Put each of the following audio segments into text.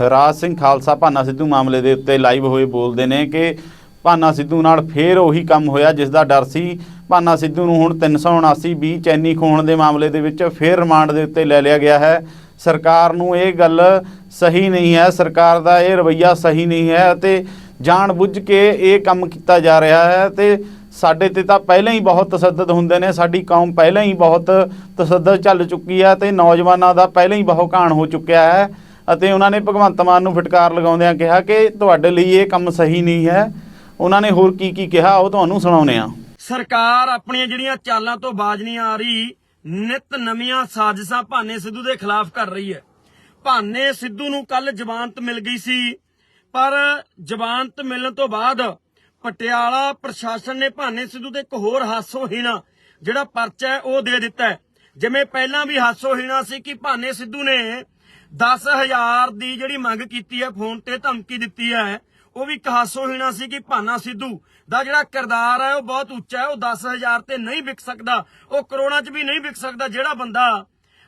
ਰਾਜ ਸਿੰਘ ਖਾਲਸਾ ਭਾਨਾ ਸਿੱਧੂ ਮਾਮਲੇ ਦੇ ਉੱਤੇ ਲਾਈਵ ਹੋਏ ਬੋਲਦੇ ਨੇ ਕਿ ਭਾਨਾ ਸਿੱਧੂ ਨਾਲ ਫੇਰ ਉਹੀ ਕੰਮ ਹੋਇਆ, ਜਿਸ ਦਾ ਡਰ ਸੀ। ਭਾਨਾ ਸਿੱਧੂ ਨੂੰ ਹੁਣ 379 ਬੀ ਚੈਨੀ ਖੋਣ ਦੇ ਮਾਮਲੇ ਦੇ ਵਿੱਚ ਫੇਰ ਰਿਮਾਂਡ ਦੇ ਉੱਤੇ ਲੈ ਲਿਆ ਗਿਆ ਹੈ। ਸਰਕਾਰ ਨੂੰ ਇਹ ਗੱਲ ਸਹੀ ਨਹੀਂ ਹੈ। ਸਰਕਾਰ ਦਾ ਇਹ ਰਵੱਈਆ ਸਹੀ ਨਹੀਂ ਹੈ ਅਤੇ ਜਾਣ ਬੁੱਝ ਕੇ ਇਹ ਕੰਮ ਕੀਤਾ ਜਾ ਰਿਹਾ ਹੈ ਤੇ ਸਾਡੇ ਤੇ ਤਾਂ ਪਹਿਲਾਂ ਹੀ ਬਹੁਤ ਤਸੱਦਦ ਹੁੰਦੇ ਨੇ। ਸਾਡੀ ਕੌਮ ਪਹਿਲਾਂ ਹੀ ਬਹੁਤ ਤਸੱਦਦ ਚੱਲ ਚੁੱਕੀ ਹੈ ਤੇ ਨੌਜਵਾਨਾਂ ਦਾ ਪਹਿਲਾਂ ਹੀ ਬਹੁਤ ਘਾਣ ਹੋ ਚੁੱਕਿਆ ਹੈ। ਅਤੇ ਉਹਨਾਂ ਨੇ ਭਗਵੰਤ ਮਾਨ ਨੂੰ ਫਟਕਾਰ ਲਗਾਉਂਦਿਆਂ ਕਿਹਾ ਕਿ ਤੁਹਾਡੇ ਲਈ ਇਹ ਕੰਮ ਸਹੀ ਨਹੀਂ ਹੈ। ਉਹਨਾਂ ਨੇ ਹੋਰ ਕੀ ਕੀ ਕਿਹਾ, ਉਹ ਤੁਹਾਨੂੰ ਸੁਣਾਉਂਦੇ ਆ ਸਰਕਾਰ ਆਪਣੀਆਂ ਜਿਹੜੀਆਂ ਚਾਲਾਂ ਤੋਂ ਬਾਜ ਨਹੀਂ ਆ ਰਹੀ, ਨਿਤ ਨਵੀਆਂ ਸਾਜ਼ਿਸ਼ਾਂ ਭਾਨੇ ਸਿੱਧੂ ਦੇ ਖਿਲਾਫ ਕਰ ਰਹੀ ਹੈ। ਭਾਨੇ ਸਿੱਧੂ ਨੂੰ ਕੱਲ ਜ਼ਮਾਨਤ ਮਿਲ ਗਈ ਸੀ, ਪਰ ਜ਼ਮਾਨਤ ਮਿਲਣ ਤੋਂ ਬਾਅਦ ਪਟਿਆਲਾ ਪ੍ਰਸ਼ਾਸਨ ਨੇ ਭਾਨੇ ਸਿੱਧੂ ਤੇ ਇੱਕ ਹੋਰ ਹਾਸੋਹੀਣਾ ਜਿਹੜਾ ਪਰਚਾ ਉਹ ਦੇ ਦਿੱਤਾ ਹੈ। ਜਿਵੇਂ ਪਹਿਲਾਂ ਵੀ ਹਾਸੋਹੀਣਾ ਸੀ ਕਿ ਭਾਨੇ ਸਿੱਧੂ ਨੇ 10000 ਦੀ ਜਿਹੜੀ ਮੰਗ ਕੀਤੀ ਹੈ, ਫੋਨ ਤੇ ਧਮਕੀ ਦਿੱਤੀ ਹੈ, ਉਹ ਵੀ ਇੱਕ ਹਾਸੋਹੀਣਾ ਸੀ ਕਿ ਭਾਨਾ ਸਿੱਧੂ ਦਾ ਜਿਹੜਾ ਕਿਰਦਾਰ ਹੈ, ਉਹ ਬਹੁਤ ਉੱਚਾ ਹੈ, ਉਹ 10000 ਤੇ ਨਹੀਂ ਵਿਕ ਸਕਦਾ, ਉਹ ਕਰੋੜਾਂ 'ਚ ਵੀ ਨਹੀਂ ਵਿਕ ਸਕਦਾ, ਜਿਹੜਾ ਬੰਦਾ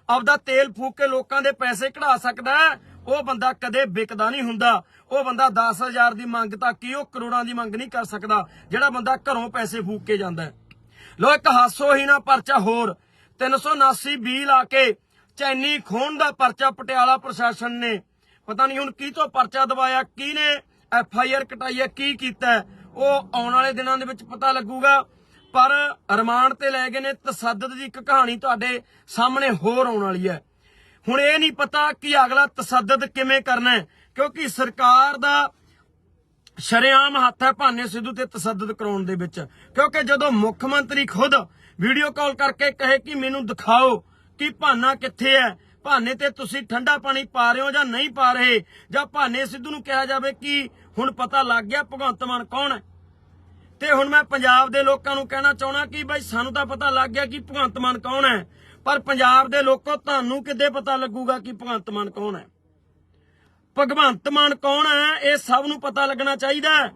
ਆਪਦਾ ਤੇਲ ਫੂਕ ਕੇ ਲੋਕਾਂ ਦੇ ਪੈਸੇ ਕਢਾ ਸਕਦਾ ਉਹ ਬੰਦਾ ਕਦੇ ਵਿਕਦਾ ਨਹੀਂ ਹੁੰਦਾ। ਉਹ ਬੰਦਾ 10000 ਦੀ ਮੰਗ ਤਾਂ ਕੀ, ਉਹ ਕਰੋੜਾਂ ਦੀ ਮੰਗ ਨਹੀਂ ਕਰ ਸਕਦਾ, ਜਿਹੜਾ ਬੰਦਾ ਘਰੋਂ ਪੈਸੇ ਫੂਕ ਕੇ ਜਾਂਦਾ ਲੋ ਇੱਕ ਹਾਸੋਹੀਣਾ ਪਰਚਾ ਹੋਰ 379 ਬੀ ਲਾ ਕੇ ਚੈਨੀ ਖੋਣ ਦਾ ਪਰਚਾ ਪਟਿਆਲਾ ਪ੍ਰਸ਼ਾਸਨ ਨੇ। ਪਤਾ ਨਹੀਂ ਹੁਣ ਕੀ ਤੋਂ ਪਰਚਾ ਦਵਾਇਆ ਕੀ ਨੇ ਐਫ ਆਈ ਆਰ ਕਟਾਈ ਹੈ, ਕੀ ਕੀਤਾ ਉਹ ਆਉਣ ਵਾਲੇ ਦਿਨਾਂ ਦੇ ਵਿੱਚ ਪਤਾ ਲੱਗੂਗਾ। ਪਰ ਰਿਮਾਂਡ ਤੇ ਲੈ ਗਏ ਨੇ, ਤਸੱਦਦ ਦੀ ਇੱਕ ਕਹਾਣੀ ਤੁਹਾਡੇ ਸਾਹਮਣੇ ਹੋਰ ਆਉਣ ਵਾਲੀ ਹੈ। ਹੁਣ ਇਹ ਨਹੀਂ ਪਤਾ ਕਿ ਅਗਲਾ ਤਸੱਦਦ ਕਿਵੇਂ ਕਰਨਾ ਹੈ, ਕਿਉਂਕਿ ਸਰਕਾਰ ਦਾ ਸ਼ਰੇਆਮ ਹੱਥ ਹੈ ਭਾਨੇ ਸਿੱਧੂ ਤੇ ਤਸੱਦਦ ਕਰਾਉਣ ਦੇ ਵਿੱਚ। ਕਿਉਂਕਿ ਜਦੋਂ ਮੁੱਖ ਮੰਤਰੀ ਖੁਦ ਵੀਡੀਓ ਕਾਲ ਕਰਕੇ ਕਹੇ ਕਿ ਮੈਨੂੰ ਦਿਖਾਓ ਕਿ ਭਾਨਾ ਕਿੱਥੇ ਹੈ ਭਾਨੇ ਤੇ ਤੁਸੀਂ ਠੰਡਾ ਪਾਣੀ ਪਾ ਰਹੇ ਹੋ ਜਾਂ ਨਹੀਂ ਪਾ ਰਹੇ? ਜਾਂ ਭਾਨੇ ਸਿੱਧੂ ਨੂੰ ਕਿਹਾ ਜਾਵੇ ਕਿ ਹੁਣ ਪਤਾ ਲੱਗ ਗਿਆ ਭਗਵੰਤ ਮਾਨ ਕੌਣ ਹੈ ਤੇ ਹੁਣ ਮੈਂ ਪੰਜਾਬ ਦੇ ਲੋਕਾਂ ਨੂੰ ਕਹਿਣਾ ਚਾਹਣਾ ਕਿ ਬਾਈ ਸਾਨੂੰ ਤਾਂ ਪਤਾ ਲੱਗ ਗਿਆ ਕਿ ਭਗਵੰਤ ਮਾਨ ਕੌਣ ਹੈ ਪਰ ਪੰਜਾਬ ਦੇ ਲੋਕੋ, ਤੁਹਾਨੂੰ ਕਿੱਦੇ ਪਤਾ ਲੱਗੂਗਾ ਕਿ ਭਗਵੰਤ ਮਾਨ ਕੌਣ ਹੈ ਭਗਵੰਤ ਮਾਨ ਕੌਣ ਹੈ ਇਹ ਸਭ ਨੂੰ ਪਤਾ ਲੱਗਣਾ ਚਾਹੀਦਾ ਹੈ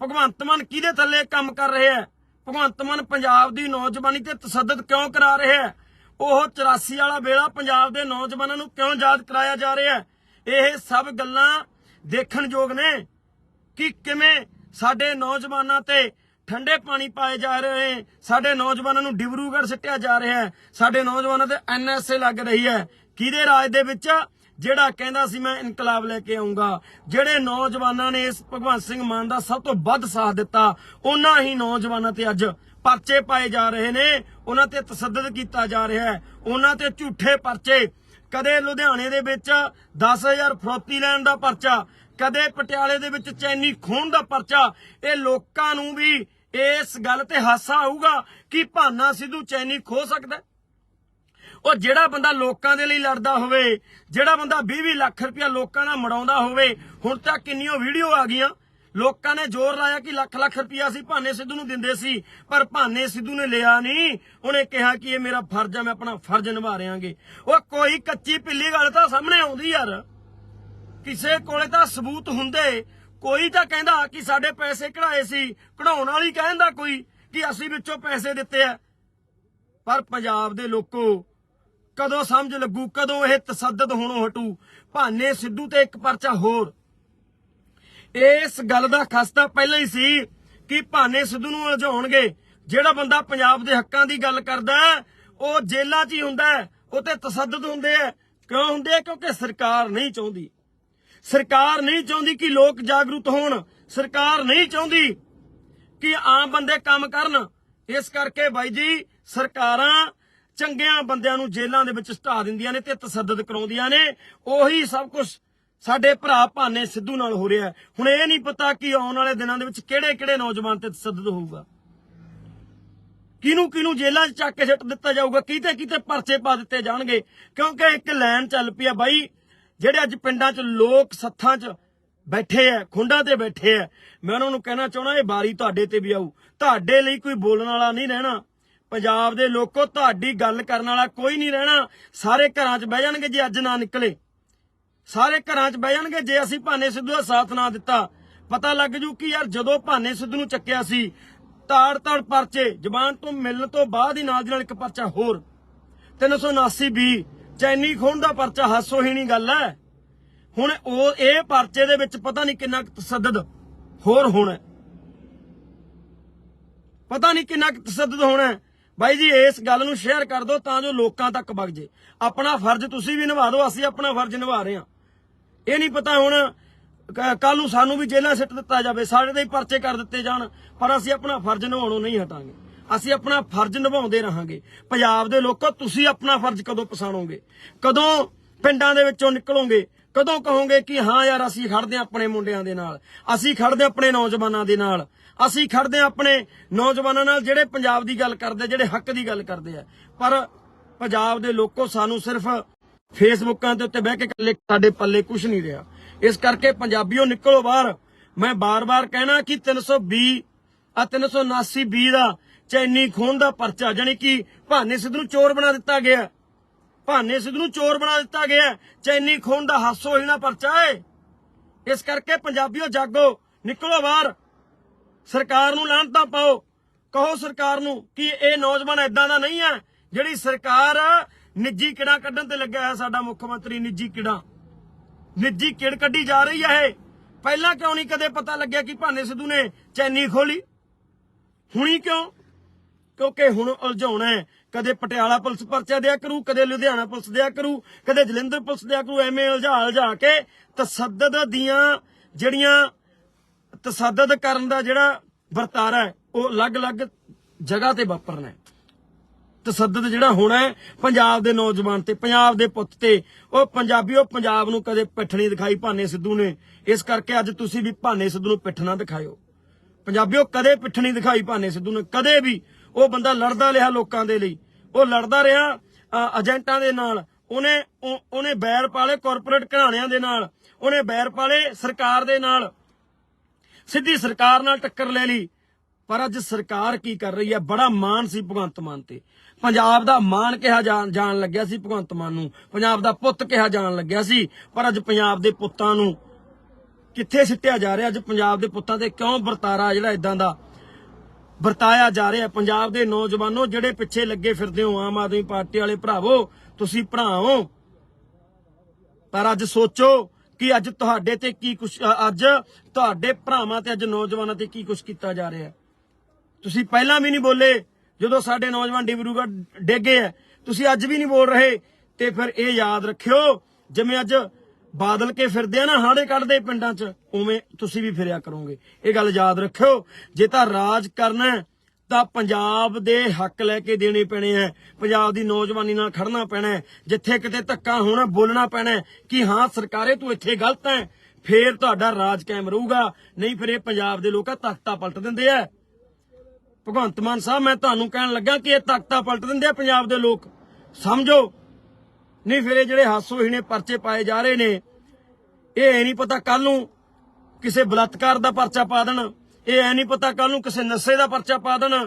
ਭਗਵੰਤ ਮਾਨ ਕਿਹਦੇ ਥੱਲੇ ਕੰਮ ਕਰ ਰਿਹਾ ਹੈ ਭਗਵੰਤ ਮਾਨ ਪੰਜਾਬ ਦੀ ਨੌਜਵਾਨੀ ਤੇ ਤਸੱਦਦ ਕਿਉਂ ਕਰਾ ਰਿਹਾ ਹੈ ਉਹ 84 ਵਾਲਾ ਵੇਲਾ ਪੰਜਾਬ ਦੇ ਨੌਜਵਾਨਾਂ ਨੂੰ ਕਿਉਂ ਯਾਦ ਕਰਾਇਆ ਜਾ ਰਿਹਾ ਹੈ? ਇਹ ਸਭ ਗੱਲਾਂ ਦੇਖਣਯੋਗ ਨੇ ਕਿ ਕਿਵੇਂ ਸਾਡੇ ਨੌਜਵਾਨਾਂ ਤੇ ਠੰਡੇ ਪਾਣੀ ਪਾਏ ਜਾ ਰਹੇ ਨੇ, ਸਾਡੇ ਨੌਜਵਾਨਾਂ ਨੂੰ ਡਿਬਰੂਗੜ੍ਹ ਸਿੱਟਿਆ ਜਾ ਰਿਹਾ ਹੈ, ਸਾਡੇ ਨੌਜਵਾਨਾਂ ਤੇ ਐਨਐਸਏ ਲੱਗ ਰਹੀ ਹੈ। ਕਿਹਦੇ ਰਾਜ ਦੇ ਵਿੱਚ? ਜਿਹੜਾ ਕਹਿੰਦਾ ਸੀ ਮੈਂ ਇਨਕਲਾਬ ਲੈ ਕੇ ਆਉਂਗਾ। ਜਿਹੜੇ ਨੌਜਵਾਨਾਂ ਨੇ ਇਸ ਭਗਵੰਤ ਸਿੰਘ ਮਾਨ ਦਾ ਸਭ ਤੋਂ ਵੱਧ ਸਾਥ ਦਿੱਤਾ, ਉਹਨਾਂ ਹੀ ਨੌਜਵਾਨਾਂ ਤੇ ਅੱਜ ਪਰਚੇ ਪਾਏ ਜਾ ਰਹੇ ਨੇ। ਉਹਨਾਂ ਤੇ ਤਸੱਦਦ ਕੀਤਾ ਜਾ ਰਿਹਾ ਹੈ। ਉਹਨਾਂ ਤੇ ਝੂਠੇ ਪਰਚੇ। ਕਦੇ ਲੁਧਿਆਣੇ ਦੇ ਵਿੱਚ 10000 ਫਰੋਤੀ ਲੈਣ ਦਾ ਪਰਚਾ, ਕਦੇ ਪਟਿਆਲੇ ਦੇ ਵਿੱਚ ਚੈਨੀ ਖੋਣ ਦਾ ਪਰਚਾ। ਇਹ ਲੋਕਾਂ ਨੂੰ ਵੀ ਇਸ ਗੱਲ ਤੇ ਹਾਸਾ ਆਊਗਾ ਕਿ ਭਾਨਾ ਸਿੱਧੂ ਚੈਨੀ ਖੋ ਸਕਦਾ ਉਹ ਜਿਹੜਾ ਬੰਦਾ ਲੋਕਾਂ ਦੇ ਲਈ ਲੜਦਾ ਹੋਵੇ, ਜਿਹੜਾ ਬੰਦਾ 20-20 ਲੱਖ ਰੁਪਇਆ ਲੋਕਾਂ ਦਾ ਮੜਾਉਂਦਾ ਹੋਵੇ, ਹੁਣ ਤਾਂ ਕਿੰਨੀਆਂ ਵੀਡੀਓ ਆ ਗਈਆਂ। ਲੋਕਾਂ ਨੇ ਜ਼ੋਰ ਲਾਇਆ ਕਿ ਲੱਖ ਲੱਖ ਰੁਪਇਆ ਅਸੀਂ ਭਾਨੇ ਸਿੱਧੂ ਨੂੰ ਦਿੰਦੇ ਸੀ, ਪਰ ਭਾਨੇ ਸਿੱਧੂ ਨੇ ਲਿਆ ਨਹੀਂ। ਉਹਨੇ ਕਿਹਾ ਕਿ ਇਹ ਮੇਰਾ ਫਰਜ਼ ਹੈ ਮੈਂ ਆਪਣਾ ਫਰਜ਼ ਨਿਭਾ ਰਿਆਂਗੇ ਉਹ ਕੋਈ ਕੱਚੀ ਪਿੱਲੀ ਗੱਲ ਤਾਂ ਸਾਹਮਣੇ ਆਉਂਦੀ ਯਾਰ। ਕਿਸੇ ਕੋਲੇ ਤਾਂ ਸਬੂਤ ਹੁੰਦੇ। ਕੋਈ ਤਾਂ ਕਹਿੰਦਾ ਕਿ ਸਾਡੇ ਪੈਸੇ ਕਢਾਏ ਸੀ। ਕਢਾਉਣ ਵਾਲੀ ਕਹਿੰਦਾ ਕੋਈ ਕਿ ਅਸੀਂ ਵਿੱਚੋਂ ਪੈਸੇ ਦਿੱਤੇ ਆ। ਪਰ ਪੰਜਾਬ ਦੇ ਲੋਕੋ ਕਦੋਂ ਸਮਝ ਲੱਗੂ ਕਦੋਂ ਇਹ ਤਸੱਦਦ ਹੋਣੋਂ ਹਟੂ? ਭਾਨੇ ਸਿੱਧੂ ਤੇ ਇੱਕ ਪਰਚਾ ਹੋਰ। ਇਸ ਗੱਲ ਦਾ ਖਸਤਾ ਪਹਿਲਾਂ ਹੀ ਸੀ ਕਿ ਭਾਨੇ ਸਿੱਧੂ ਨੂੰ ਉਲਝਾਉਣਗੇ। ਜਿਹੜਾ ਬੰਦਾ ਪੰਜਾਬ ਦੇ ਹੱਕਾਂ ਦੀ ਗੱਲ ਕਰਦਾ ਹੈ, ਉਹ ਜੇਲ੍ਹਾਂ 'ਚ ਹੀ ਹੁੰਦਾ ਹੈ, ਉਹ ਤੇ ਤਸੱਦਦ ਹੁੰਦੇ ਆ ਕਿਉਂ ਹੁੰਦੇ ਆ ਕਿਉਂਕਿ ਸਰਕਾਰ ਨਹੀਂ ਚਾਹੁੰਦੀ। ਸਰਕਾਰ ਨਹੀਂ ਚਾਹੁੰਦੀ ਕਿ ਲੋਕ ਜਾਗਰੂਕ ਹੋਣ। ਸਰਕਾਰ ਨਹੀਂ ਚਾਹੁੰਦੀ ਕਿ ਆਮ ਬੰਦੇ ਕੰਮ ਕਰਨ। ਇਸ ਕਰਕੇ ਬਾਈ ਜੀ ਸਰਕਾਰਾਂ ਚੰਗਿਆਂ ਬੰਦਿਆਂ ਨੂੰ ਜੇਲ੍ਹਾਂ ਦੇ ਵਿੱਚ ਸਟਾ ਦਿੰਦੀਆਂ ਨੇ ਤੇ ਤਸੱਦਦ ਕਰਾਉਂਦੀਆਂ ਨੇ। ਉਹੀ ਸਭ ਕੁਝ ਸਾਡੇ ਭਰਾ ਭਾਨੇ ਸਿੱਧੂ ਨਾਲ ਹੋ ਰਿਹਾ ਹੁਣ ਇਹ ਨਹੀਂ ਪਤਾ ਕਿ ਆਉਣ ਵਾਲੇ ਦਿਨਾਂ ਦੇ ਵਿੱਚ ਕਿਹੜੇ ਕਿਹੜੇ ਨੌਜਵਾਨ ਤੇ ਤਸੱਦਦ ਹੋਊਗਾ। ਕਿਹਨੂੰ ਕਿਹਨੂੰ ਜੇਲ੍ਹਾਂ 'ਚ ਚੱਕ ਕੇ ਸਿੱਟ ਦਿੱਤਾ ਜਾਊਗਾ ਕਿਤੇ ਕਿਤੇ ਪਰਚੇ ਪਾ ਦਿੱਤੇ ਜਾਣਗੇ। ਕਿਉਂਕਿ ਇੱਕ ਲਾਈਨ ਚੱਲ ਪਈ ਆ ਬਾਈ, ਜਿਹੜੇ ਅੱਜ ਪਿੰਡਾਂ 'ਚ ਲੋਕ ਸੱਥਾਂ 'ਚ ਬੈਠੇ ਆ, ਖੁੰਡਾਂ ਤੇ ਬੈਠੇ ਆ, ਮੈਂ ਉਹਨਾਂ ਨੂੰ ਕਹਿਣਾ ਚਾਹਣਾ ਇਹ ਬਾਰੀ ਤੁਹਾਡੇ ਤੇ ਵੀ ਆਊ। ਤੁਹਾਡੇ ਲਈ ਕੋਈ ਬੋਲਣ ਵਾਲਾ ਨਹੀਂ ਰਹਿਣਾ। ਪੰਜਾਬ ਦੇ ਲੋਕੋ, ਤੁਹਾਡੀ ਗੱਲ ਕਰਨ ਵਾਲਾ ਕੋਈ ਨਹੀਂ ਰਹਿਣਾ। ਸਾਰੇ ਘਰਾਂ 'ਚ ਬਹਿ ਜਾਣਗੇ ਜੇ ਅੱਜ ਨਾ ਨਿਕਲੇ। ਸਾਰੇ ਘਰਾਂ 'ਚ ਬਹਿ ਜਾਣਗੇ ਜੇ ਅਸੀਂ ਭਾਨੇ ਸਿੱਧੂ ਦਾ ਸਾਥ ਨਾ ਦਿੱਤਾ। ਪਤਾ ਲੱਗ ਜੂ ਕਿ ਯਾਰ ਜਦੋਂ ਭਾਨੇ ਸਿੱਧੂ ਨੂੰ ਚੱਕਿਆ ਸੀ, ਤਾੜ ਤਾੜ ਪਰਚੇ, ਜ਼ਬਾਨ ਤੋਂ ਮਿਲਣ ਤੋਂ ਬਾਅਦ ਹੀ ਨਾਲ ਦੀ ਨਾਲ ਇੱਕ ਪਰਚਾ ਹੋਰ। 379 ਵੀ ਚੈਨੀ ਖੋਣ ਦਾ ਪਰਚਾ, ਹਾਸੋਹੀਣੀ ਗੱਲ ਹੈ। ਹੁਣ ਉਹ, ਇਹ ਪਰਚੇ ਦੇ ਵਿੱਚ ਪਤਾ ਨਹੀਂ ਕਿੰਨਾ ਕੁ ਤਸੱਦਦ ਹੋਰ ਹੋਣਾ ਪਤਾ ਨਹੀਂ ਕਿੰਨਾ ਕੁ ਤਸੱਦਦ ਹੋਣਾ ਬਾਈ ਜੀ, ਇਸ ਗੱਲ ਨੂੰ ਸ਼ੇਅਰ ਕਰ ਦਿਓ ਤਾਂ ਜੋ ਲੋਕਾਂ ਤੱਕ ਵਗ ਜੇ। ਆਪਣਾ ਫਰਜ਼ ਤੁਸੀਂ ਵੀ ਨਿਭਾ ਦਿਓ, ਅਸੀਂ ਆਪਣਾ ਫਰਜ਼ ਨਿਭਾ ਰਹੇ ਹਾਂ। ਇਹ ਨਹੀਂ ਪਤਾ ਹੁਣ ਕੱਲ ਨੂੰ ਸਾਨੂੰ ਵੀ ਜੇਲ੍ਹਾਂ ਸਿੱਟ ਦਿੱਤਾ ਜਾਵੇ, ਸਾਡੇ ਦੇ ਪਰਚੇ ਕਰ ਦਿੱਤੇ ਜਾਣ, ਪਰ ਅਸੀਂ ਆਪਣਾ ਫਰਜ਼ ਨਿਭਾਉਣੋਂ ਨਹੀਂ ਹਟਾਂਗੇ। ਅਸੀਂ ਆਪਣਾ ਫਰਜ਼ ਨਿਭਾਉਂਦੇ ਰਹਾਂਗੇ। ਪੰਜਾਬ ਦੇ ਲੋਕੋ, ਤੁਸੀਂ ਆਪਣਾ ਫਰਜ਼ ਕਦੋਂ ਪਛਾਣੋਗੇ? ਕਦੋਂ ਪਿੰਡਾਂ ਦੇ ਵਿੱਚੋਂ ਨਿਕਲੋਗੇ? ਕਦੋਂ ਕਹੋਗੇ ਕਿ ਹਾਂ ਯਾਰ ਅਸੀਂ ਖੜਦੇ ਹਾਂ ਆਪਣੇ ਮੁੰਡਿਆਂ ਦੇ ਨਾਲ, ਅਸੀਂ ਖੜਦੇ ਹਾਂ ਆਪਣੇ ਨੌਜਵਾਨਾਂ ਦੇ ਨਾਲ, ਅਸੀਂ ਖੜਦੇ ਹਾਂ ਆਪਣੇ ਨੌਜਵਾਨਾਂ ਨਾਲ ਜਿਹੜੇ ਪੰਜਾਬ ਦੀ ਗੱਲ ਕਰਦੇ, ਜਿਹੜੇ ਹੱਕ ਦੀ ਗੱਲ ਕਰਦੇ ਆ। ਪਰ ਪੰਜਾਬ ਦੇ ਲੋਕੋ ਸਾਨੂੰ ਸਿਰਫ ਫੇਸਬੁੱਕਾਂ ਦੇ ਉੱਤੇ ਬਹਿ ਕੇ ਇਕੱਲੇ ਸਾਡੇ ਪੱਲੇ ਕੁਝ ਨਹੀਂ ਰਿਹਾ। ਇਸ ਕਰਕੇ ਪੰਜਾਬੀਓ ਨਿਕਲੋ ਬਾਹਰ। ਮੈਂ ਬਾਰ-ਬਾਰ ਕਹਿਣਾ ਕਿ 320 ਆ 379 ਬੀ ਦਾ ਚੈਨੀ ਖੂਨ ਦਾ ਪਰਚਾ ਜਾਨੀ ਕਿ ਭਾਨੇ ਸਿੱਧੂ ਨੂੰ ਚੋਰ ਬਣਾ ਦਿੱਤਾ ਗਿਆ। ਭਾਨੇ ਸਿੱਧੂ ਨੂੰ ਚੋਰ ਬਣਾ ਦਿੱਤਾ ਗਿਆ ਚੈਨੀ ਖੋਣ ਦਾ ਹਾਸੋ ਹੀ ਨਾ ਪਰਚਾ ਏ। ਇਸ ਕਰਕੇ ਪੰਜਾਬੀਓ ਜਾਗੋ, ਨਿਕਲੋ ਬਾਹਰ। ਸਰਕਾਰ ਨੂੰ ਲਾਂਤਾਂ ਪਾਓ। ਕਹੋ ਸਰਕਾਰ ਨੂੰ ਕਿ ਇਹ ਨੌਜਵਾਨ ਐਦਾਂ ਦਾ ਨਹੀਂ ਹੈ, ਜਿਹੜੀ ਸਰਕਾਰ ਨਿੱਜੀ ਕਿੜਾ ਕੱਢਣ ਤੇ ਲੱਗਿਆ ਹੈ ਸਾਡਾ ਮੁੱਖ ਮੰਤਰੀ ਨਿੱਜੀ ਕਿੜਾ। ਨਿੱਜੀ ਕਿੜ ਕੱਢੀ ਜਾ ਰਹੀ ਹੈ ਇਹ। ਪਹਿਲਾਂ ਕਿਉਂ ਨਹੀਂ ਕਦੇ ਪਤਾ ਲੱਗਿਆ ਕਿ ਭਾਨੇ ਸਿੱਧੂ ਨੇ ਚੈਨੀ ਖੋਲੀ? ਹੁਣੀ ਕਿਉਂ? ਕਿਉਂਕਿ ਹੁਣ ਉਲਝਾਉਣਾ ਹੈ। ਕਦੇ ਪਟਿਆਲਾ ਪੁਲਿਸ ਪਰਚਾ ਦਿਆ ਕਰੂ, ਕਦੇ ਲੁਧਿਆਣਾ ਪੁਲਿਸ ਦਿਆ ਕਰੂ, ਕਦੇ ਜਲੰਧਰ ਪੁਲਿਸ ਦਿਆ ਕਰੂ, ਐਵੇਂ ਉਲਝਾ ਉਲਝਾ ਕੇ ਤਸੱਦਦ ਦੀਆਂ ਜਿਹੜੀਆਂ ਤਸੱਦਦ ਕਰਨ ਦਾ ਜਿਹੜਾ ਵਰਤਾਰਾ ਹੈ, ਉਹ ਅਲੱਗ-ਅਲੱਗ ਜਗ੍ਹਾ ਤੇ ਵਾਪਰਨਾ ਹੈ। ਤਸੱਦਦ ਜਿਹੜਾ ਹੋਣਾ ਹੈ, ਪੰਜਾਬ ਦੇ ਨੌਜਵਾਨ ਤੇ, ਪੰਜਾਬ ਦੇ ਪੁੱਤ ਤੇ, ਉਹ ਪੰਜਾਬੀਓ ਪੰਜਾਬ ਨੂੰ ਕਦੇ ਪਿੱਠ ਨਹੀਂ ਦਿਖਾਈ, ਭਾਨੇ ਸਿੱਧੂ ਨੇ। ਇਸ ਕਰਕੇ ਅੱਜ ਤੁਸੀਂ ਵੀ ਭਾਨੇ ਸਿੱਧੂ ਨੂੰ ਪਿੱਠ ਨਾ ਦਿਖਾਇਓ। ਪੰਜਾਬੀਓ ਕਦੇ ਪਿੱਠ ਨਹੀਂ ਦਿਖਾਈ, ਭਾਨੇ ਸਿੱਧੂ ਨੇ ਕਦੇ ਵੀ ਉਹ ਬੰਦਾ ਲੜਦਾ ਰਿਹਾ ਲੋਕਾਂ ਦੇ ਲਈ। ਉਹ ਲੜਦਾ ਰਿਹਾ ਏਜੰਟਾਂ ਦੇ ਨਾਲ। ਉਹਨੇ ਉਹਨੇ ਬੈਰ ਪਾਲੇ ਕਾਰਪੋਰੇਟ ਘਰਾਣਿਆਂ ਦੇ ਨਾਲ। ਉਹਨੇ ਬੈਰ ਪਾਲੇ ਸਰਕਾਰ ਦੇ ਨਾਲ। ਸਿੱਧੀ ਸਰਕਾਰ ਨਾਲ ਟੱਕਰ ਲੈ ਲਈ। ਪਰ ਅੱਜ ਸਰਕਾਰ ਕੀ ਕਰ ਰਹੀ ਹੈ? ਬੜਾ ਮਾਣ ਸੀ ਭਗਵੰਤ ਮਾਨ ਤੇ। ਪੰਜਾਬ ਦਾ ਮਾਣ ਕਿਹਾ ਜਾਣ ਜਾਣ ਲੱਗਿਆ ਸੀ ਭਗਵੰਤ ਮਾਨ ਨੂੰ। ਪੰਜਾਬ ਦਾ ਪੁੱਤ ਕਿਹਾ ਜਾਣ ਲੱਗਿਆ ਸੀ। ਪਰ ਅੱਜ ਪੰਜਾਬ ਦੇ ਪੁੱਤਾਂ ਨੂੰ ਕਿੱਥੇ ਸਿੱਟਿਆ ਜਾ ਰਿਹਾ? ਅੱਜ ਪੰਜਾਬ ਦੇ ਪੁੱਤਾਂ ਤੇ ਕਿਉਂ ਵਰਤਾਰਾ ਜਿਹੜਾ ਇਦਾਂ ਦਾ? ਵਰਤਾਇਆ ਜਾ ਰਿਹਾ ਪੰਜਾਬ ਦੇ ਨੌਜਵਾਨੋ, ਜਿਹੜੇ ਪਿੱਛੇ ਲੱਗੇ ਫਿਰਦੇ ਹੋ, ਆਮ ਆਦਮੀ ਪਾਰਟੀ ਵਾਲੇ ਭਰਾਵੋ, ਤੁਸੀਂ ਭਰਾਓ। ਪਰ ਅੱਜ ਸੋਚੋ ਕਿ ਅੱਜ ਤੁਹਾਡੇ ਤੇ ਕੀ ਕੁਛ ਅੱਜ ਤੁਹਾਡੇ ਭਰਾਵਾਂ ਤੇ, ਅੱਜ ਨੌਜਵਾਨਾਂ ਤੇ ਕੀ ਕੁਛ ਕੀਤਾ ਜਾ ਰਿਹਾ ਤੁਸੀਂ ਪਹਿਲਾਂ ਵੀ ਨਹੀਂ ਬੋਲੇ ਜਦੋਂ ਸਾਡੇ ਨੌਜਵਾਨ ਡਿਬਰੂਗੜ੍ਹ ਡੇਗੇ ਆ ਤੁਸੀਂ ਅੱਜ ਵੀ ਨਹੀਂ ਬੋਲ ਰਹੇ। ਤੇ ਫਿਰ ਇਹ ਯਾਦ ਰੱਖਿਓ, ਜਿਵੇਂ ਅੱਜ ਬਾਦਲ ਕੇ ਫਿਰਦੇ ਆ ਨਾ ਹਾੜੇ ਕੱਢਦੇ ਪਿੰਡਾਂ 'ਚ, ਉਵੇਂ ਤੁਸੀਂ ਵੀ ਫਿਰਿਆ ਕਰੋਗੇ। ਇਹ ਗੱਲ ਯਾਦ ਰੱਖਿਓ, ਜੇ ਤਾਂ ਰਾਜ ਕਰਨਾ ਤਾਂ ਪੰਜਾਬ ਦੇ ਹੱਕ ਲੈ ਕੇ ਦੇਣੇ ਪੈਣੇ ਹੈ ਪੰਜਾਬ ਦੀ ਨੌਜਵਾਨੀ ਨਾਲ ਖੜਨਾ ਪੈਣਾ ਜਿੱਥੇ ਕਿਤੇ ਧੱਕਾ ਹੋਣਾ, ਬੋਲਣਾ ਪੈਣਾ ਕਿ ਹਾਂ, ਸਰਕਾਰੇ ਤੂੰ ਇੱਥੇ ਗਲਤ ਹੈ, ਫੇਰ ਤੁਹਾਡਾ ਰਾਜ ਕਾਇਮ ਰਹੂਗਾ। ਨਹੀਂ ਫਿਰ ਇਹ ਪੰਜਾਬ ਦੇ ਲੋਕਾਂ ਤਖਤਾ ਪਲਟ ਦਿੰਦੇ ਆ। ਭਗਵੰਤ ਮਾਨ ਸਾਹਿਬ, ਮੈਂ ਤੁਹਾਨੂੰ ਕਹਿਣ ਲੱਗਾ ਕਿ ਇਹ ਤਖਤਾ ਪਲਟ ਦਿੰਦੇ ਆ ਪੰਜਾਬ ਦੇ ਲੋਕ। ਸਮਝੋ ਨਹੀਂ, ਫਿਰ ਇਹ ਜਿਹੜੇ ਹਾਸੋਹੀਣੇ ਪਰਚੇ ਪਾਏ ਜਾ ਰਹੇ ਨੇ, ਇਹ ਨਹੀਂ ਪਤਾ ਕੱਲ ਨੂੰ ਕਿਸੇ ਬਲਾਤਕਾਰ ਦਾ ਪਰਚਾ ਪਾ ਦੇਣ, ਇਹ ਐ ਨਹੀਂ ਪਤਾ ਕੱਲ ਨੂੰ ਕਿਸੇ ਨਸ਼ੇ ਦਾ ਪਰਚਾ ਪਾ ਦੇਣ।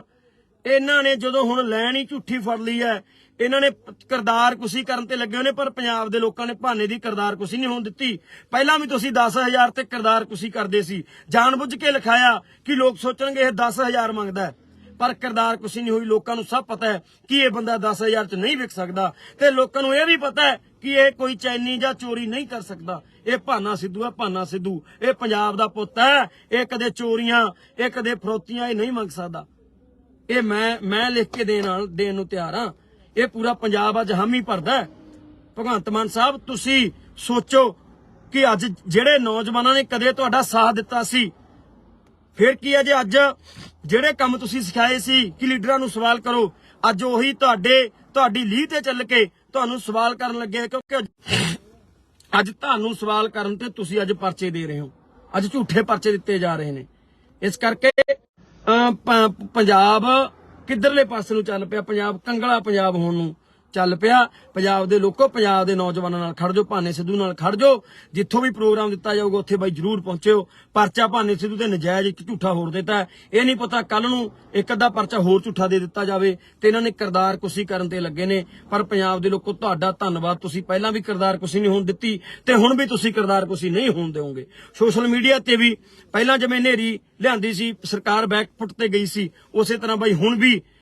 ਇਹਨਾਂ ਨੇ ਜਦੋਂ ਹੁਣ ਲੈਣ ਹੀ ਝੂਠੀ ਫੜ ਲਈ ਹੈ ਇਹਨਾਂ ਨੇ ਪ- ਕਿਰਦਾਰ ਕੁਸ਼ੀ ਕਰਨ ਤੇ ਲੱਗੇ ਹੋਏ ਨੇ, ਪਰ ਪੰਜਾਬ ਦੇ ਲੋਕਾਂ ਨੇ ਭਾਨੇ ਦੀ ਕਿਰਦਾਰ ਕੁਸ਼ੀ ਨਹੀਂ ਹੋਣ ਦਿੱਤੀ। ਪਹਿਲਾਂ ਵੀ ਤੁਸੀਂ 10000 ਤੇ ਕਿਰਦਾਰ ਕੁਸ਼ੀ ਕਰਦੇ ਸੀ। ਜਾਣਬੁੱਝ ਕੇ ਲਿਖਾਇਆ ਕਿ ਲੋਕ ਸੋਚਣਗੇ ਇਹ 10000 ਮੰਗਦਾ ਹੈ। ਪਰ ਕਿਰਦਾਰ ਕੁਛ ਨਹੀਂ ਹੋਈ। ਲੋਕਾਂ ਨੂੰ ਸਭ ਪਤਾ ਹੈ ਕਿ ਇਹ ਬੰਦਾ 10000 ਚ ਨਹੀਂ ਵਿਕ ਸਕਦਾ ਤੇ ਲੋਕਾਂ ਨੂੰ ਇਹ ਵੀ ਪਤਾ ਹੈ ਕਿ ਇਹ ਕੋਈ ਚੈਨੀ ਜਾਂ ਚੋਰੀ ਨਹੀਂ ਕਰ ਸਕਦਾ। ਇਹ ਭਾਨਾ ਸਿੱਧੂ ਹੈ ਭਾਨਾ ਸਿੱਧੂ। ਇਹ ਪੰਜਾਬ ਦਾ ਪੁੱਤ ਹੈ। ਇਹ ਕਦੇ ਚੋਰੀਆਂ, ਇਹ ਕਦੇ ਫਰੋਤੀਆਂ, ਇਹ ਨਹੀਂ ਮੰਗ ਸਕਦਾ। ਇਹ ਮੈਂ ਮੈਂ ਲਿਖ ਕੇ ਦੇਣ ਨਾਲ, ਦੇਣ ਨੂੰ ਤਿਆਰ ਹਾਂ। ਇਹ ਪੂਰਾ ਪੰਜਾਬ ਅੱਜ ਹਾਮੀ ਭਰਦਾ ਭਗਵੰਤ ਮਾਨ ਸਾਹਿਬ, ਤੁਸੀਂ ਸੋਚੋ ਕਿ ਅੱਜ ਜਿਹੜੇ ਨੌਜਵਾਨਾਂ ਨੇ ਕਦੇ ਤੁਹਾਡਾ ਸਾਥ ਦਿੱਤਾ ਸੀ ਫਿਰ ਕੀ ਹੈ ਜੇ ਅੱਜ ਜਿਹੜੇ ਕੰਮ ਤੁਸੀਂ ਸਿਖਾਏ ਸੀ ਕਿ ਲੀਡਰਾਂ ਨੂੰ ਸਵਾਲ ਕਰੋ, ਅੱਜ ਉਹੀ ਤੁਹਾਡੇ, ਤੁਹਾਡੀ ਲੀਹ ਤੇ ਚੱਲ ਕੇ ਤੁਹਾਨੂੰ ਸਵਾਲ ਕਰਨ ਲੱਗੇ ਕਿਉਂਕਿ ਅੱਜ- ਤੁਹਾਨੂੰ ਸਵਾਲ ਕਰਨ ਤੇ ਤੁਸੀਂ ਅੱਜ ਪਰਚੇ ਦੇ ਰਹੇ ਹੋ। ਅੱਜ ਝੂਠੇ ਪਰਚੇ ਦਿੱਤੇ ਜਾ ਰਹੇ ਨੇ। ਇਸ ਕਰਕੇ ਪੰਜਾਬ ਕਿੱਧਰਲੇ ਪਾਸੇ ਨੂੰ ਚੱਲ ਪਿਆ? ਪੰਜਾਬ, ਕੰਗਲਾ ਪੰਜਾਬ ਹੋਣ ਨੂੰ। ਚੱਲ ਪਿਆ। ਪੰਜਾਬ ਦੇ ਲੋਕੋ, ਪੰਜਾਬ ਦੇ ਨੌਜਵਾਨਾਂ ਨਾਲ ਖੜ ਜਾਓ, ਭਾਨੇ ਸਿੱਧੂ ਨਾਲ ਖੜ ਜਾਓ। ਜਿੱਥੋਂ ਵੀ ਪ੍ਰੋਗਰਾਮ ਦਿੱਤਾ ਜਾਊਗਾ, ਉੱਥੇ ਬਾਈ ਜਰੂਰ ਪਹੁੰਚਿਓ। ਪਰਚਾ ਭਾਨੇ ਸਿੱਧੂ ਤੇ ਨਜਾਇਜ਼ ਇੱਕ ਝੂਠਾ ਹੋਰ ਦਿੱਤਾ ਇਹ ਨਹੀਂ ਪਤਾ ਕੱਲ ਨੂੰ ਇੱਕ ਅੱਧਾ ਪਰਚਾ ਹੋਰ ਝੂਠਾ ਦੇ ਦਿੱਤਾ ਜਾਵੇ ਤੇ ਇਹਨਾਂ ਨੇ ਕਿਰਦਾਰ ਕੁਸ਼ੀ ਕਰਨ ਤੇ ਲੱਗੇ ਨੇ। ਪਰ ਪੰਜਾਬ ਦੇ ਲੋਕੋ, ਤੁਹਾਡਾ ਧੰਨਵਾਦ। ਤੁਸੀਂ ਪਹਿਲਾਂ ਵੀ ਕਿਰਦਾਰ ਕੁਸ਼ੀ ਨਹੀਂ ਹੋਣ ਦਿੱਤੀ ਤੇ ਹੁਣ ਵੀ ਤੁਸੀਂ ਕਿਰਦਾਰ ਕੁਸ਼ੀ ਨਹੀਂ ਹੋਣ ਦਿਓਗੇ। ਸੋਸ਼ਲ ਮੀਡੀਆ ਤੇ ਵੀ ਪਹਿਲਾਂ ਜਿਵੇਂ ਨੇਰੀ ਲਿਆਂਦੀ ਸੀ, ਸਰਕਾਰ ਬੈਕਫੁੱਟ ਤੇ ਗਈ ਸੀ, ਉਸੇ ਤਰ੍ਹਾਂ ਬਾਈ ਹੁਣ ਵੀ